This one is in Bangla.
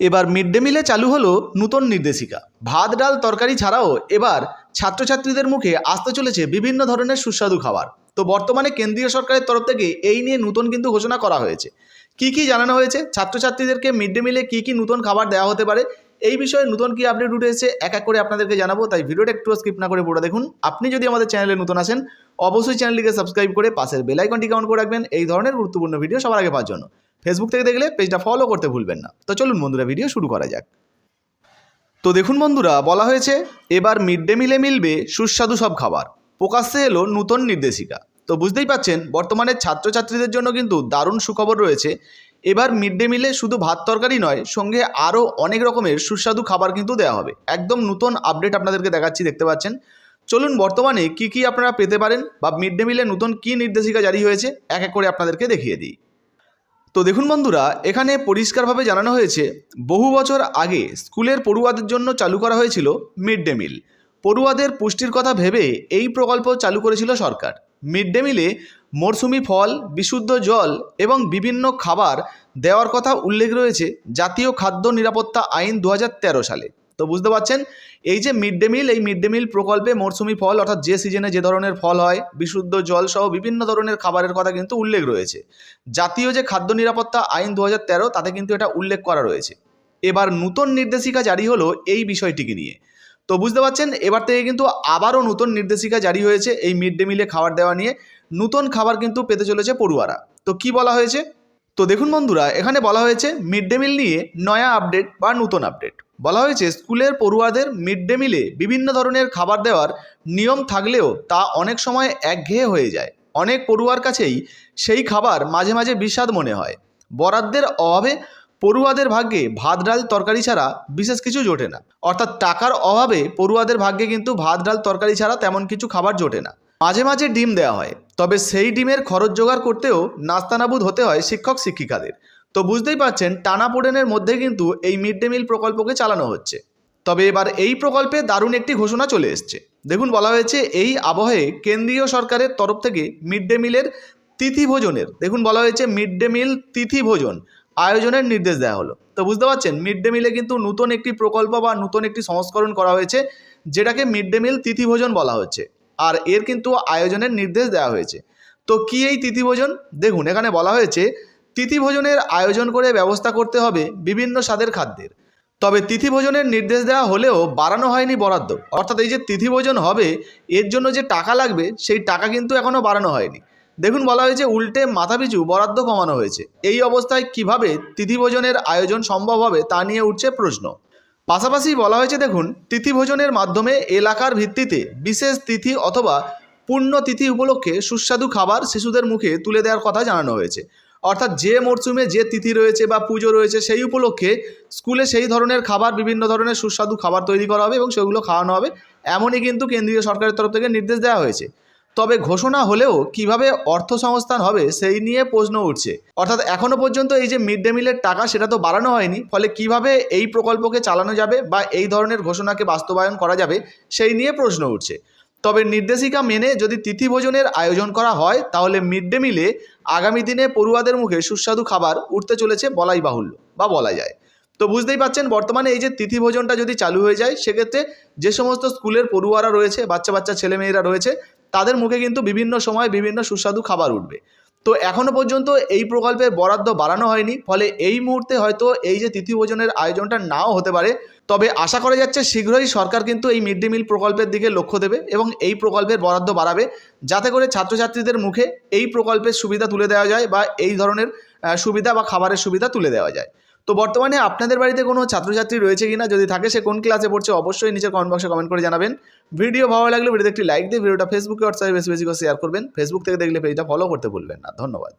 এবার মিড ডে মিলে চালু হলো নূতন নির্দেশিকা। ভাত, ডাল, তরকারি ছাড়াও এবার ছাত্রছাত্রীদের মুখে আসতে চলেছে বিভিন্ন ধরনের সুস্বাদু খাবার। তো বর্তমানে কেন্দ্রীয় সরকারের তরফ থেকে এই নিয়ে নতুন কিন্তু ঘোষণা করা হয়েছে। কি কি জানানো হয়েছে? ছাত্রছাত্রীদেরকে মিড ডে মিলে কী কী নতুন খাবার দেওয়া হতে পারে? এই বিষয়ে নতুন কি আপডেট উঠে এসেছে? এক এক করে আপনাদেরকে জানাব, তাই ভিডিওটা একটু স্কিপ না করে পুরো দেখুন। আপনি যদি আমাদের চ্যানেলে নতুন আসেন, অবশ্যই চ্যানেলটিকে সাবস্ক্রাইব করে পাশের বেল আইকনটি কাউন্ট করে রাখবেন। এই ধরনের গুরুত্বপূর্ণ ভিডিও সবার আগে পাওয়ার জন্য। ফেসবুক থেকে দেখলে পেজটা ফলো করতে ভুলবেন না। তো চলুন বন্ধুরা ভিডিও শুরু করা যাক। তো দেখুন বন্ধুরা, বলা হয়েছে, এবার মিড ডে মিলে মিলবে সুস্বাদু সব খাবার। প্রকাশ্যে এলো নূতন নির্দেশিকা। তো বুঝতেই পাচ্ছেন, বর্তমানে ছাত্রছাত্রীদের জন্য কিন্তু দারুণ সুখবর রয়েছে। এবার মিড ডে মিলে শুধু ভাত তরকারি নয়, সঙ্গে আরও অনেক রকমের সুস্বাদু খাবার কিন্তু দেওয়া হবে। একদম নতুন আপডেট আপনাদেরকে দেখাচ্ছি, দেখতে পাচ্ছেন। চলুন বর্তমানে কি কি আপনারা পেতে পারেন বা মিড ডে মিলে নতুন কী নির্দেশিকা জারি হয়েছে, এক এক করে আপনাদেরকে দেখিয়ে দিই। তো দেখুন বন্ধুরা, এখানে পরিষ্কারভাবে জানানো হয়েছে, বহু বছর আগে স্কুলের পড়ুয়াদের জন্য চালু করা হয়েছিল মিড ডে মিল। পড়ুয়াদের পুষ্টির কথা ভেবে এই প্রকল্প চালু করেছিল সরকার। মিড ডে মিলে মরশুমি ফল, বিশুদ্ধ জল এবং বিভিন্ন খাবার দেওয়ার কথা উল্লেখ রয়েছে জাতীয় খাদ্য নিরাপত্তা আইন দু হাজার তেরো সালে। তো বুঝতে পারছেন? এই যে মিড ডে মিল এই মিড ডে মিল প্রকল্পে মরশুমি ফল, অর্থাৎ যে সিজনে যে ধরনের ফল হয়, বিশুদ্ধ জল সহ বিভিন্ন ধরনের খাবারের কথা কিন্তু উল্লেখ রয়েছে। জাতীয় যে খাদ্য নিরাপত্তা আইন দু হাজার তেরো, তাতে কিন্তু এটা উল্লেখ করা রয়েছে। এবার নূতন নির্দেশিকা জারি হলো এই বিষয়টিকে নিয়ে। তো বুঝতে পারছেন? এবার থেকে কিন্তু আবারও নতুন নির্দেশিকা জারি হয়েছে এই মিড ডে মিলে খাবার দেওয়া নিয়ে। নতুন খাবার কিন্তু পেতে চলেছে পড়ুয়ারা। তো কি বলা হয়েছে? তো দেখুন বন্ধুরা, এখানে বলা হয়েছে মিড ডে মিল নিয়ে নয়া আপডেট বা নতুন আপডেট বলা হয়েছে, স্কুলের পড়ুয়াদের মিড ডে মিলে বিভিন্ন ধরনের খাবার দেওয়ার নিয়ম থাকলেও তা অনেক সময় একঘেয়ে হয়ে যায়। অনেক পড়ুয়ার কাছেই সেই খাবার মাঝে মাঝে বিস্বাদ মনে হয়। বরাদ্দের অভাবে পড়ুয়াদের ভাগ্যে ভাত, ডাল, তরকারি ছাড়া বিশেষ কিছু জোটে না। অর্থাৎ টাকার অভাবে পড়ুয়াদের ভাগ্যে কিন্তু ভাত, ডাল, তরকারি ছাড়া তেমন কিছু খাবার জোটে না। মাঝে মাঝে ডিম দেওয়া হয়, তবে সেই ডিমের খরচ জোগাড় করতেও নাস্তানাবুদ হতে হয় শিক্ষক শিক্ষিকাদের তো বুঝতেই পারছেন, টানাপোড়েনের মধ্যে কিন্তু এই মিড ডে মিল প্রকল্পকে চালানো হচ্ছে। তবে এবার এই প্রকল্পে দারুণ একটি ঘোষণা চলে এসছে। দেখুন, বলা হয়েছে এই আবহে কেন্দ্রীয় সরকারের তরফ থেকে মিড ডে মিলের তিথি ভোজনের, দেখুন, বলা হয়েছে মিড ডে মিল তিথি ভোজন আয়োজনের নির্দেশ দেওয়া হলো। তো বুঝতে পারছেন, মিড ডে মিলে কিন্তু নতুন একটি প্রকল্প বা নতুন একটি সংস্করণ করা হয়েছে, যেটাকে মিড ডে মিল তিথি ভোজন বলা হচ্ছে। আর এর কিন্তু আয়োজনের নির্দেশ দেওয়া হয়েছে। তো কি এই তিথি ভোজন? দেখুন, এখানে বলা হয়েছে তিথি ভোজনের আয়োজন করে ব্যবস্থা করতে হবে বিভিন্ন স্বাদের খাদ্যের। তবে তিথি ভোজনের নির্দেশ দেওয়া হলেও বাড়ানো হয়নি বরাদ্দ। অর্থাৎ এই যে তিথি ভোজন হবে, এর জন্য যে টাকা লাগবে, সেই টাকা কিন্তু এখনও বাড়ানো হয়নি। দেখুন, বলা হয়েছে উল্টে মাথাপিছু বরাদ্দ কমানো হয়েছে। এই অবস্থায় কীভাবে তিথিভোজনের আয়োজন সম্ভব হবে তা নিয়ে উঠছে প্রশ্ন। পাশাপাশি বলা হয়েছে, দেখুন, তিথিভোজনের মাধ্যমে এলাকার ভিত্তিতে বিশেষ তিথি অথবা পূর্ণ তিথি উপলক্ষে সুস্বাদু খাবার শিশুদের মুখে তুলে দেওয়ার কথা জানানো হয়েছে। অর্থাৎ যে মরশুমে যে তিথি রয়েছে বা পুজো রয়েছে সেই উপলক্ষে স্কুলে সেই ধরনের খাবার, বিভিন্ন ধরনের সুস্বাদু খাবার তৈরি করা হবে এবং সেগুলো খাওয়ানো হবে। এমনই কিন্তু কেন্দ্রীয় সরকারের তরফ থেকে নির্দেশ দেওয়া হয়েছে। তবে ঘোষণা হলেও কীভাবে অর্থ সংস্থান হবে সেই নিয়ে প্রশ্ন উঠছে। অর্থাৎ এখনও পর্যন্ত এই যে মিড ডে মিলের টাকা সেটা তো বাড়ানো হয়নি, ফলে কীভাবে এই প্রকল্পকে চালানো যাবে বা এই ধরনের ঘোষণাকে বাস্তবায়ন করা যাবে সেই নিয়ে প্রশ্ন উঠছে। তবে নির্দেশিকা মেনে যদি তিথি ভোজনের আয়োজন করা হয়, তাহলে মিড ডে মিলে আগামী দিনে পড়ুয়াদের মুখে সুস্বাদু খাবার উঠতে চলেছে বলাই বাহুল্য, বা বলা যায়। তো বুঝতেই পাচ্ছেন, বর্তমানে এই যে তিথি ভোজনটা যদি চালু হয়ে যায়, সেক্ষেত্রে যে সমস্ত স্কুলের পড়ুয়ারা রয়েছে বাচ্চা বাচ্চা ছেলেমেয়েরা রয়েছে, তাদের মুখে কিন্তু বিভিন্ন সময় বিভিন্ন সুস্বাদু খাবার উঠবে। তো এখনও পর্যন্ত এই প্রকল্পের বরাদ্দ বাড়ানো হয়নি, ফলে এই মুহূর্তে হয়তো এই যে তিথি ভোজনের আয়োজনটা নাও হতে পারে। তবে আশা করা যাচ্ছে শীঘ্রই সরকার কিন্তু এই মিড ডে মিল প্রকল্পের দিকে লক্ষ্য দেবে এবং এই প্রকল্পের বরাদ্দ বাড়াবে, যাতে করে ছাত্রছাত্রীদের মুখে এই প্রকল্পের সুবিধা তুলে দেওয়া যায় বা এই ধরনের সুবিধা বা খাবারের সুবিধা তুলে দেওয়া যায়। তো বর্তমানে আপনাদের বাড়িতে কোনো ছাত্রছাত্রী রয়েছে কিনা, যদি থাকে সে কোন ক্লাসে পড়ছে, অবশ্যই নিচে কমেন্ট বক্সে কমেন্ট করে জানাবেন। ভিডিও ভালো লাগলে ভিডিওতে একটি লাইক দিয়ে ভিডিওটা ফেসবুকে হোয়াটসঅ্যাপে বেশি বেশি করে শেয়ার করবেন। ফেসবুক থেকে দেখলে পেজটা ফলো করতে ভুলবেন না। ধন্যবাদ।